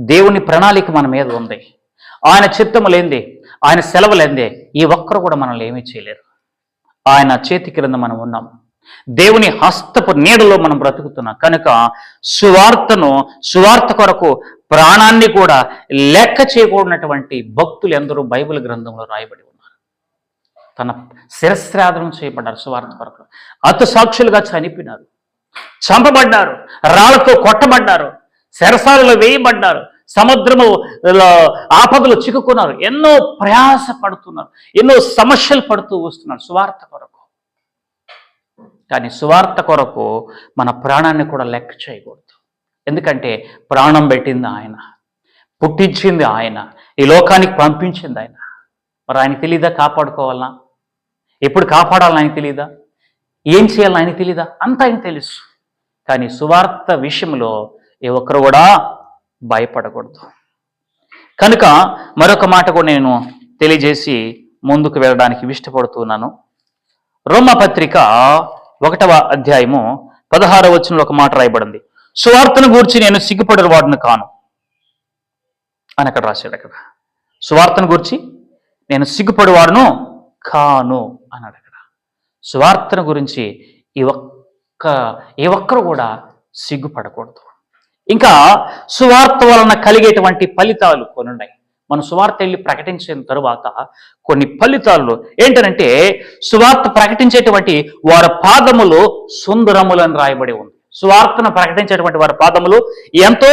దేవుని ప్రణాళిక మన మీద ఉంది. ఆయన చిత్తము లేనిదే ఆయన సెలవు లేనిదే ఈ ఒక్కరు కూడా మనల్ని ఏమీ చేయలేరు. ఆయన చేతి క్రింద మనం ఉన్నాం. దేవుని హస్తపు నీడలో మనం బ్రతుకుతున్నాం. కనుక సువార్తను సువార్త కొరకు ప్రాణాన్ని కూడా లెక్క చేయకూడనటువంటి భక్తులు ఎందరూ బైబిల్ గ్రంథంలో రాయబడి ఉన్నారు. తన శిరస్రాధనం చేయబడ్డారు సువార్త కొరకు. అత సాక్షులుగా చనిపోయినారు. చంపబడ్డారు. రాళ్ళతో కొట్టబడ్డారు. శరసాలలో వేయబడ్డారు. సముద్రము ఆపదలు చిక్కుకున్నారు. ఎన్నో ప్రయాస పడుతున్నారు. ఎన్నో సమస్యలు పడుతూ వస్తున్నారు. సువార్త కొరకు. కానీ సువార్త కొరకు మన ప్రాణాన్ని కూడా లెక్క చేయకూడదు. ఎందుకంటే ప్రాణం పెట్టింది ఆయన. పుట్టించింది ఆయన. ఈ లోకానికి పంపించింది ఆయన. మరి ఆయన తెలీదా కాపాడుకోవాలా ఎప్పుడు కాపాడాలని ఆయన తెలీదా? ఏం చేయాలని ఆయన తెలీదా? అంత ఆయన తెలుసు. కానీ సువార్త విషయంలో ఏ ఒక్కరు కూడా భయపడకూడదు. కనుక మరొక మాట కూడా నేను తెలియజేసి ముందుకు వెళ్ళడానికి ఇష్టపడుతున్నాను. రోమపత్రిక ఒకటవ అధ్యాయము పదహారవ వచ్చిన ఒక మాట రాయబడింది. సువార్తను గూర్చి నేను సిగ్గుపడిన వాడిని కాను. అని అక్కడ రాశాడు అక్కడ. సువార్తను గురించి నేను సిగ్గుపడివాడును కాను అన్నాడు అక్కడ. సువార్తను గురించి ఈ ఒక్క ఏ ఒక్కరు కూడా సిగ్గుపడకూడదు. ఇంకా సువార్త వలన కలిగేటువంటి ఫలితాలు కొన్ని ఉన్నాయి మనం సువార్త వెళ్ళి ప్రకటించిన తరువాత కొన్ని ఫలితాలు ఏంటంటే సువార్త ప్రకటించేటువంటి వారి పాదములు సుందరములని రాయబడి ఉంది. సువార్తను ప్రకటించేటువంటి వారి పాదములు ఎంతో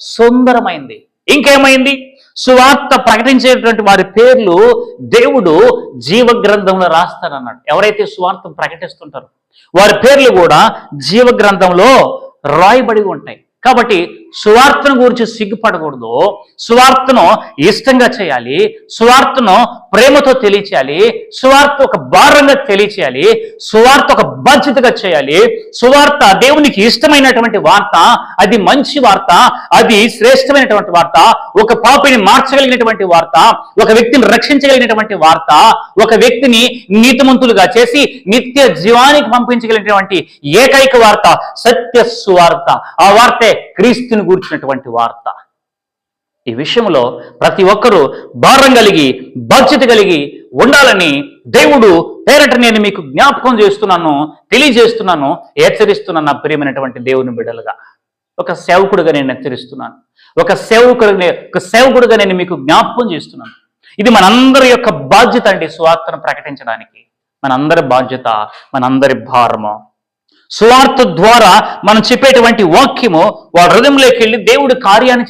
సుందరమైంది. ఇంకేమైంది? సువార్త ప్రకటించేటువంటి వారి పేర్లు దేవుడు జీవ గ్రంథంలో రాస్తారన్నాడు. ఎవరైతే సువార్త ప్రకటిస్తుంటారో వారి పేర్లు కూడా జీవ గ్రంథంలో రాయబడి ఉంటాయి. కాబట్టి సువార్తను గురించి సిగ్గుపడకూడదు. సువార్తను ఇష్టంగా చేయాలి. సువార్తను ప్రేమతో తెలియచేయాలి. సువార్త ఒక భారంగా తెలియచేయాలి. సువార్త ఒక బాధ్యతగా చేయాలి. సువార్త దేవునికి ఇష్టమైనటువంటి వార్త అది మంచి వార్త అది శ్రేష్టమైనటువంటి వార్త ఒక పాపిని మార్చగలిగినటువంటి వార్త ఒక వ్యక్తిని రక్షించగలిగినటువంటి వార్త ఒక వ్యక్తిని నీతిమంతులుగా చేసి నిత్య జీవానికి పంపించగలిగినటువంటి ఏకైక వార్త సత్య సువార్త. ఆ వార్తే క్రీస్తుని గూర్చినటువంటి వార్త. ఈ విషయంలో ప్రతి ఒక్కరూ భారం కలిగి బాధ్యత కలిగి ఉండాలని దేవుడు పేరట నేను మీకు జ్ఞాపకం చేస్తున్నాను తెలియజేస్తున్నాను హెచ్చరిస్తున్నాను నా ప్రియమైనటువంటి దేవుని బిడ్డలుగా. ఒక సేవకుడుగా నేను హెచ్చరిస్తున్నాను. ఒక సేవకుడు ఒక సేవకుడుగా నేను మీకు జ్ఞాపకం చేస్తున్నాను. ఇది మనందరి యొక్క బాధ్యత అండి సువార్తను ప్రకటించడానికి. మనందరి బాధ్యత మనందరి భారము. సువార్త ద్వారా మనం చెప్పేటువంటి వాక్యము వాడి హృదయంలోకి వెళ్ళి దేవుడి కార్యాన్ని